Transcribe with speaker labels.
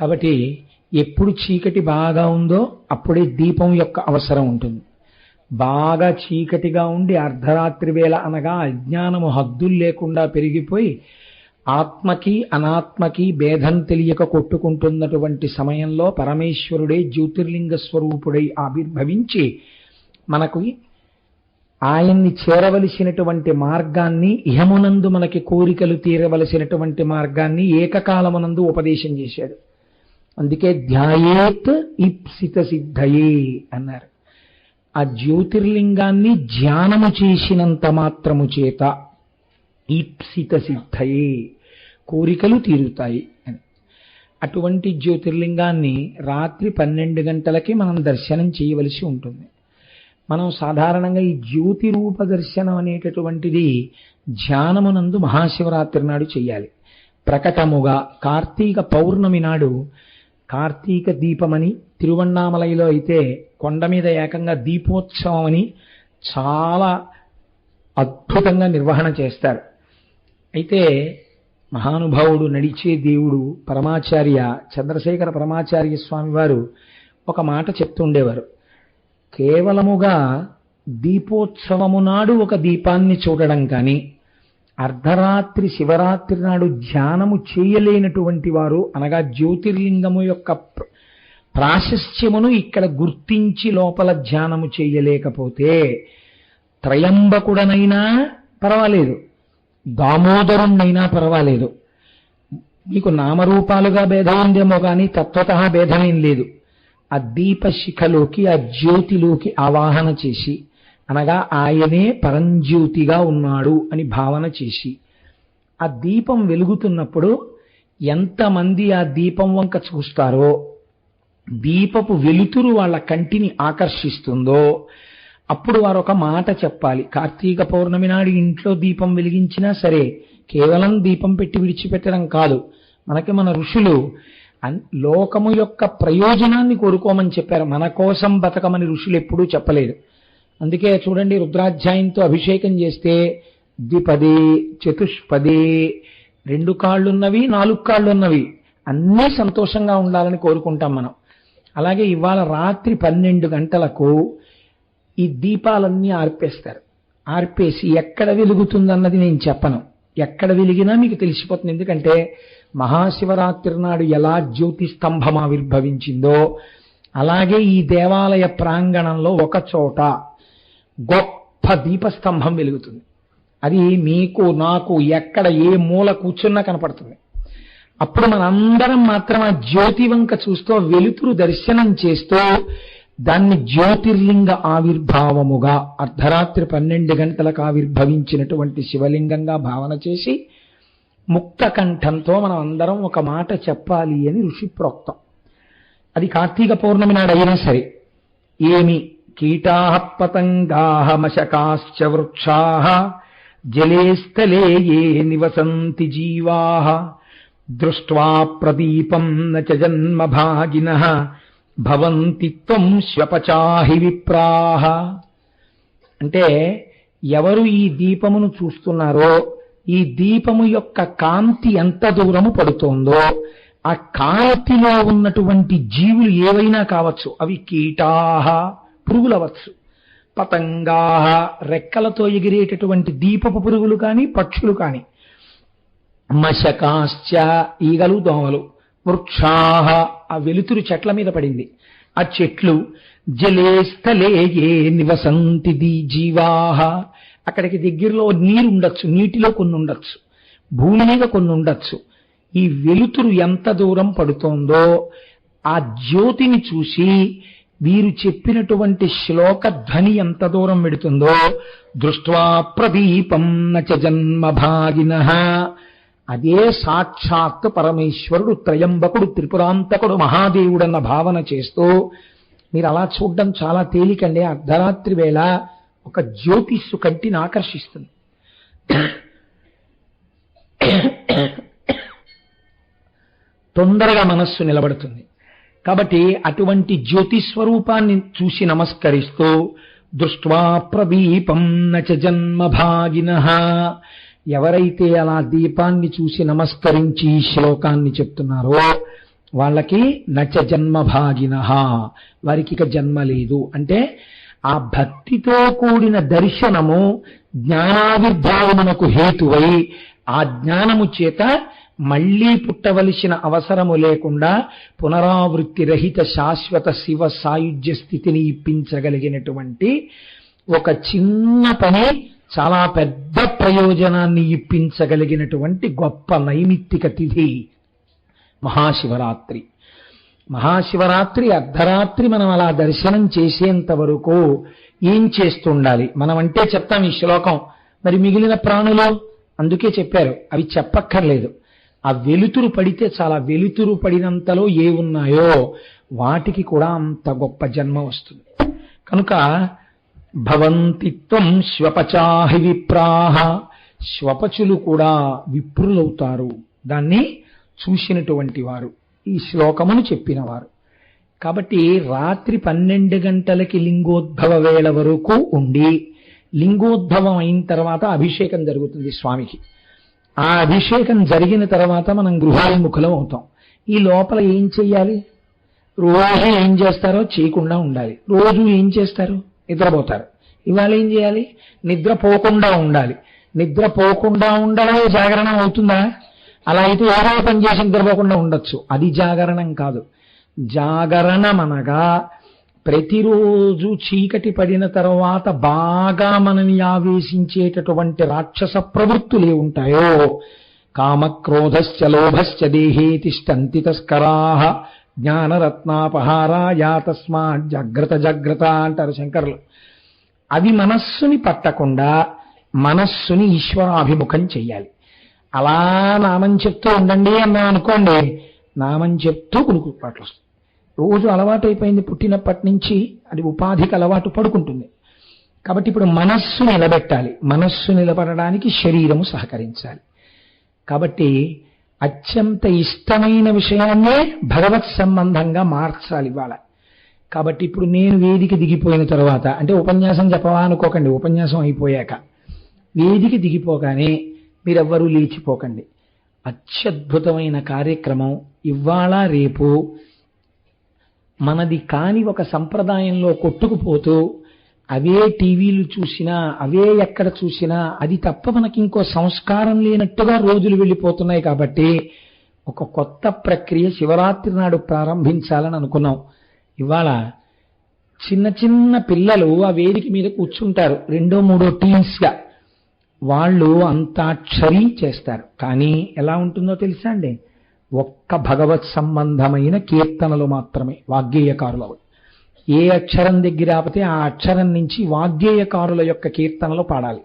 Speaker 1: కాబట్టి ఎప్పుడు చీకటి బాగా ఉందో అప్పుడే దీపం యొక్క అవసరం ఉంటుంది. బాగా చీకటిగా ఉండి అర్ధరాత్రి వేళ అనగా అజ్ఞానము హద్దులు లేకుండా పెరిగిపోయి ఆత్మకి అనాత్మకి భేదం తెలియక కొట్టుకుంటున్నటువంటి సమయంలో పరమేశ్వరుడే జ్యోతిర్లింగ స్వరూపుడై ఆవిర్భవించి మనకు ఆయన్ని చేరవలసినటువంటి మార్గాన్ని ఇహమునందు మనకి కోరికలు తీరవలసినటువంటి మార్గాన్ని ఏకకాలమునందు ఉపదేశం చేశాడు. అందుకే ధ్యాయేత్ ఇప్సిత సిద్ధయే అన్నారు. ఆ జ్యోతిర్లింగాన్ని ధ్యానము చేసినంత మాత్రము చేత ఈప్సిత సిద్ధయే కోరికలు తీరుతాయి అని. అటువంటి జ్యోతిర్లింగాన్ని రాత్రి పన్నెండు గంటలకి మనం దర్శనం చేయవలసి ఉంటుంది. మనం సాధారణంగా ఈ జ్యోతి రూప దర్శనం అనేటటువంటిది ధ్యానమునందు మహాశివరాత్రి నాడు చేయాలి ప్రకటముగా కార్తీక పౌర్ణమి నాడు కార్తీక దీపమని తిరువണ്ണామలైలో అయితే కొండ మీద ఏకంగా దీపోత్సవం అని చాలా అద్భుతంగా నిర్వహణ చేస్తారు. అయితే మహానుభావుడు నడిచే దేవుడు పరమాచార్య చంద్రశేఖర పరమాచార్య స్వామి వారు ఒక మాట చెప్తుండేవారు కేవలముగా దీపోత్సవము నాడు ఒక దీపాన్ని చూడడం కానీ అర్ధరాత్రి శివరాత్రి నాడు ధ్యానము చేయలేనటువంటి వారు అనగా జ్యోతిర్లింగము యొక్క ప్రాశస్యమును ప్రాశస్త్యమును ఇక్కడ గుర్తించి లోపల ధ్యానము చేయలేకపోతే త్రయంబకుడనైనా పర్వాలేదు. దామోదరుణ్ణైనా పర్వాలేదు. మీకు నామరూపాలుగా భేదం ఉందేమో కానీ తత్వత భేదమేం లేదు. ఆ దీపశిఖలోకి ఆ జ్యోతిలోకి ఆవాహన చేసి అనగా ఆయనే పరంజ్యోతిగా ఉన్నాడు అని భావన చేసి ఆ దీపం వెలుగుతున్నప్పుడు ఎంతమంది ఆ దీపం వంక చూస్తారో దీపపు వెలుతురు వాళ్ళ కంటిని ఆకర్షిస్తుందో అప్పుడు వారు ఒక మాట చెప్పాలి. కార్తీక పౌర్ణమి నాడు ఇంట్లో దీపం వెలిగించినా సరే కేవలం దీపం పెట్టి విడిచిపెట్టడం కాదు. మనకి మన ఋషులు అన్- లోకము యొక్క ప్రయోజనాన్ని కోరుకోమని చెప్పారు. మన కోసం బతకమని ఋషులు ఎప్పుడూ చెప్పలేదు. అందుకే చూడండి రుద్రాధ్యాయంతో అభిషేకం చేస్తే ద్విపది చతుష్పది రెండు కాళ్ళున్నవి నాలుగు కాళ్ళున్నవి అన్నీ సంతోషంగా ఉండాలని కోరుకుంటాం మనం. అలాగే ఇవాళ రాత్రి పన్నెండు గంటలకు ఈ దీపాలన్నీ ఆర్పేస్తారు. ఆర్పేసి ఎక్కడ వెలుగుతుందన్నది నేను చెప్పను. ఎక్కడ వెలిగినా మీకు తెలిసిపోతుంది. ఎందుకంటే మహాశివరాత్రి నాడు ఎలా జ్యోతి స్తంభం ఆవిర్భవించిందో అలాగే ఈ దేవాలయ ప్రాంగణంలో ఒక చోట గొప్ప దీపస్తంభం వెలుగుతుంది. అది మీకు నాకు ఎక్కడ ఏ మూల కూర్చున్నా కనపడుతుంది. అప్పుడు మనందరం మాత్రం ఆ జ్యోతి వంక చూస్తూ వెలుతురు దర్శనం చేస్తూ దాన్ని జ్యోతిర్లింగ ఆవిర్భావముగా అర్ధరాత్రి పన్నెండు గంటలకు ఆవిర్భవించినటువంటి శివలింగంగా భావన చేసి ముక్త కంఠంతో మనం అందరం ఒక మాట చెప్పాలి అని ఋషి ప్రోక్తం. అది కార్తీక పౌర్ణమి నాడు అయినా సరే ఏమి కీటా పతంగా మశకాశ్చ వృక్షా జలే స్థలే ఏ నివసంతి జీవా దృష్ట్వా ప్రదీపం నచ జన్మ భాగిన భవంతి త్వం శ్వపచాహి విప్రాహ అంటే ఎవరు ఈ దీపమును చూస్తున్నారో ఈ దీపము యొక్క కాంతి ఎంత దూరము పడుతోందో ఆ కాంతిలో ఉన్నటువంటి జీవులు ఏవైనా కావచ్చు అవి కీటాహ పురుగులవచ్చు. పతంగా రెక్కలతో ఎగిరేటటువంటి దీపపు పురుగులు కానీ పక్షులు కానీ. మశకాశ్చ ఈగలు దోమలు. వృక్షాహ ఆ వెలుతురు చెట్ల మీద పడింది. ఆ చెట్లు జలే స్థలే ఏ నివసంతి జీవాహ. అక్కడికి దగ్గరలో నీరు ఉండొచ్చు నీటిలో కొన్ని ఉండొచ్చు భూమి మీద కొన్ని ఉండొచ్చు. ఈ వెలుతురు ఎంత దూరం పడుతోందో ఆ జ్యోతిని చూసి వీరు చెప్పినటువంటి శ్లోక ధ్వని ఎంత దూరం పెడుతుందో దృష్ట్వా ప్రదీపం నచ జన్మభాగిన అదే సాక్షాత్ పరమేశ్వరుడు త్రయంబకుడు త్రిపురాంతకుడు మహాదేవుడన్న భావన చేస్తూ మీరు అలా చూడడం చాలా తేలికండి. అర్ధరాత్రి వేళ ఒక జ్యోతిస్సు కంటిని ఆకర్షిస్తుంది. తొందరగా మనస్సు నిలబడుతుంది. కాబట్టి అటువంటి జ్యోతి స్వరూపాన్ని చూసి నమస్కరిస్తూ దృష్ట్వా ప్రదీపం నచ జన్మభాగిన. ఎవరైతే అలా దీపాన్ని చూసి నమస్కరించి ఈ శ్లోకాన్ని చెప్తున్నారో వాళ్ళకి నచ జన్మభాగిన వారికి ఇక జన్మ లేదు. అంటే ఆ భక్తితో కూడిన దర్శనము జ్ఞానావిర్భావమునకు హేతువై ఆ జ్ఞానము చేత మళ్ళీ పుట్టవలసిన అవసరము లేకుండా పునరావృత్తి రహిత శాశ్వత శివ సాయుధ్య స్థితిని ఇప్పించగలిగినటువంటి ఒక చిన్న పని చాలా పెద్ద ప్రయోజనాన్ని ఇప్పించగలిగినటువంటి గొప్ప నైమిత్తిక తిథి మహాశివరాత్రి. మహాశివరాత్రి అర్ధరాత్రి మనం అలా దర్శనం చేసేంత వరకు ఏం చేస్తుండాలి? మనం అంటే చెప్తాం ఈ శ్లోకం. మరి మిగిలిన ప్రాణులు? అందుకే చెప్పారు. అవి చెప్పక్కర్లేదు. ఆ వెలుతురు పడితే చాలా వెలుతురు పడినంతలో ఏ ఉన్నాయో వాటికి కూడా అంత గొప్ప జన్మ వస్తుంది. కనుక భవంతిత్వం శ్వపచాహి విప్రాహ. శ్వపచులు కూడా విప్రులవుతారు. దాన్ని చూసినటువంటి వారు ఈ శ్లోకమును చెప్పినవారు. కాబట్టి రాత్రి పన్నెండు గంటలకి లింగోద్భవ వేళ వరకు ఉండి లింగోద్భవం అయిన తర్వాత అభిషేకం జరుగుతుంది స్వామికి. ఆ అభిషేకం జరిగిన తర్వాత మనం గృహాభిముఖులం అవుతాం. ఈ లోపల ఏం చెయ్యాలి? రోజు ఏం చేస్తారో చేయకుండా ఉండాలి. రోజు ఏం చేస్తారు? నిద్రపోతారు. ఇవాళ ఏం చేయాలి? నిద్రపోకుండా ఉండాలి. నిద్రపోకుండా ఉండడమే జాగరణం అవుతుందా? అలా అయితే ఏదో పని చేసి నిద్రపోకుండా ఉండొచ్చు. అది జాగరణం కాదు. జాగరణం అనగా ప్రతిరోజు చీకటి పడిన తర్వాత బాగా మనని ఆవేశించేటటువంటి రాక్షస ప్రవృత్తులే ఉంటాయో? కామక్రోధశ్చ లోభశ్చ దేహే తిష్టంతి తస్కరా జ్ఞానరత్నాపహారాయా తస్మాత్ జాగ్రత్త జాగ్రత్త అంటారు శంకరులు. అవి మనస్సుని పట్టకుండా మనస్సుని ఈశ్వరాభిముఖం చెయ్యాలి. అలా నామం చెప్తూ ఉండండి అన్నా అనుకోండి నామం చెప్తూ కొనుక్కుపాట్లు పాటలు రోజు అలవాటు అయిపోయింది పుట్టినప్పటి నుంచి అది ఉపాధికి అలవాటు పడుకుంటుంది. కాబట్టి ఇప్పుడు మనస్సు నిలబెట్టాలి. మనస్సు నిలబడడానికి శరీరము సహకరించాలి. కాబట్టి అత్యంత ఇష్టమైన విషయాన్నే భగవత్ సంబంధంగా మార్చాలి ఇవాళ. కాబట్టి ఇప్పుడు నేను వేదిక దిగిపోయిన తర్వాత అంటే ఉపన్యాసం చెప్పవా అనుకోకండి ఉపన్యాసం అయిపోయాక. వేదిక దిగిపోగానే మీరెవ్వరూ లేచిపోకండి. అత్యద్భుతమైన కార్యక్రమం ఇవాళ రేపు మనది కాని ఒక సంప్రదాయంలో కొట్టుకుపోతూ అవే టీవీలు చూసినా అవే ఎక్కడ చూసినా అది తప్ప మనకి ఇంకో సంస్కారం లేనట్టుగా రోజులు వెళ్ళిపోతున్నాయి కాబట్టి ఒక కొత్త ప్రక్రియ శివరాత్రి నాడు ప్రారంభించాలని అనుకున్నాం. ఇవాళ చిన్న చిన్న పిల్లలు ఆ వేదిక మీద కూర్చుంటారు రెండో మూడో టీమ్స్గా. వాళ్ళు అంతాక్షరి చేస్తారు. కానీ ఎలా ఉంటుందో తెలుసా అండి? ఒక్క భగవత్ సంబంధమైన కీర్తనలు మాత్రమే వాగ్గేయకారుల ఏ అక్షరం దగ్గర ఆపితే ఆ అక్షరం నుంచి వాగ్గేయకారుల యొక్క కీర్తనలు పాడాలి.